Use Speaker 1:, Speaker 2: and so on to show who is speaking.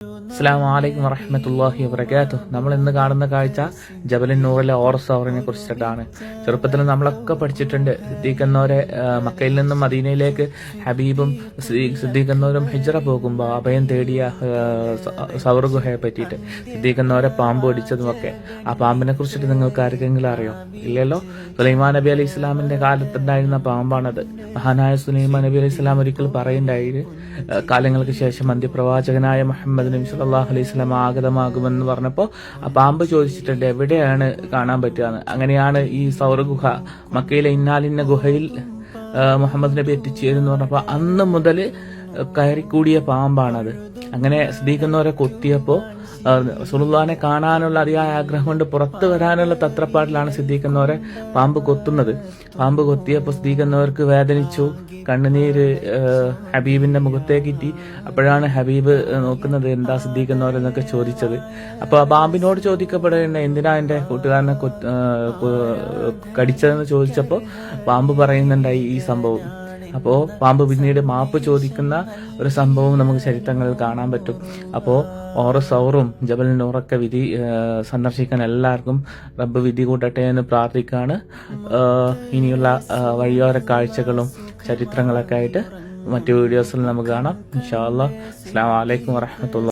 Speaker 1: അസ്സാം വറഹമത്തല്ലാഹി വബർക്കാത്തു നമ്മൾ ഇന്ന് കാണുന്ന കാഴ്ച ജബലിൻ നൂറിലെ ഓറസ് അവറിനെ കുറിച്ചിട്ടാണ്. ചെറുപ്പത്തിൽ നമ്മളൊക്കെ പഠിച്ചിട്ടുണ്ട്. സിദ്ധീഖന്നോരെ മക്കയിൽ നിന്നും മദീനയിലേക്ക് ഹബീബും സിദ്ദീഖന്നോരും ഹിജറ പോകുമ്പോൾ അഭയം തേടിയ സൗർ ഗുഹയെ പറ്റിയിട്ട് സിദ്ദീഖന്നോരെ പാമ്പ് ഒടിച്ചതുമൊക്കെ ആ പാമ്പിനെ കുറിച്ചിട്ട് നിങ്ങൾക്ക് ആർക്കെങ്കിലും അറിയോ? ഇല്ലല്ലോ? സുലൈമാൻ നബി അലി ഇസ്ലാമിന്റെ കാലത്തുണ്ടായിരുന്ന പാമ്പാണത്. മഹാനായ സുലൈമാൻ നബി അലി ഇസ്ലാം ഒരിക്കൽ പറയുണ്ടായി കാലങ്ങൾക്ക് ശേഷം അന്ത്യപ്രവാചകനായ മുഹമ്മദ് നബി സല്ലല്ലാഹു അലൈഹി സ്വലാം ആഗതമാകുമെന്ന് പറഞ്ഞപ്പോൾ ആ പാമ്പ് ചോദിച്ചിട്ടുണ്ട് എവിടെയാണ് കാണാൻ പറ്റുക അങ്ങനെയാണ് ഈ സൗര ഗുഹ മക്കയിലെ ഇന്നാലിന്ന ഗുഹയിൽ മുഹമ്മദ് നബി എത്തിച്ചേരുന്നു പറഞ്ഞപ്പോൾ അന്ന് മുതൽ കയറിക്കൂടിയ പാമ്പാണത്. അങ്ങനെ സ്ത്രീക്കുന്നവരെ കൊത്തിയപ്പോൾ സുലുല്ലാനെ കാണാനുള്ള അതിയായ ആഗ്രഹം കൊണ്ട് പുറത്തു വരാനുള്ള തത്രപ്പാടിലാണ് സിദ്ധിക്കുന്നവരെ പാമ്പ് കൊത്തുന്നത്. പാമ്പ് കൊത്തിയപ്പോൾ സിദ്ദീഖെന്നവർക്ക് വേദനിച്ചു. കണ്ണുനീര് ഹബീബിന്റെ മുഖത്തേക്ക് മുഖത്തേക്കിറ്റി അപ്പോഴാണ് ഹബീബ് നോക്കുന്നത് എന്താ സിദ്ദീഖ് എന്നൊക്കെ ചോദിച്ചത്. അപ്പോൾ ആ പാമ്പിനോട് ചോദിക്കപ്പെടേണ്ട എന്തിനാ എന്റെ കൂട്ടുകാരനെ കടിച്ചതെന്ന് ചോദിച്ചപ്പോൾ പാമ്പ് പറയുന്നുണ്ടായി ഈ സംഭവം. അപ്പോൾ പാമ്പ് പിന്നീട് മാപ്പ് ചോദിക്കുന്ന ഒരു സംഭവം നമുക്ക് ചരിത്രങ്ങളിൽ കാണാൻ പറ്റും. അപ്പോൾ ഓറ സൗറും ജബൽ നൂറൊക്കെ വിധി സന്ദർശിക്കാൻ എല്ലാവർക്കും റബ്ബ് വിധി കൂട്ടട്ടെ എന്ന് പ്രാർത്ഥിക്കാണ്. ഇനിയുള്ള വഴിയോര കാഴ്ചകളും ചരിത്രങ്ങളൊക്കെ ആയിട്ട് മറ്റു വീഡിയോസിൽ നമുക്ക് കാണാം. ഇൻഷാ അസ്സാം വലൈക്കും വറഹമത്തുള്ള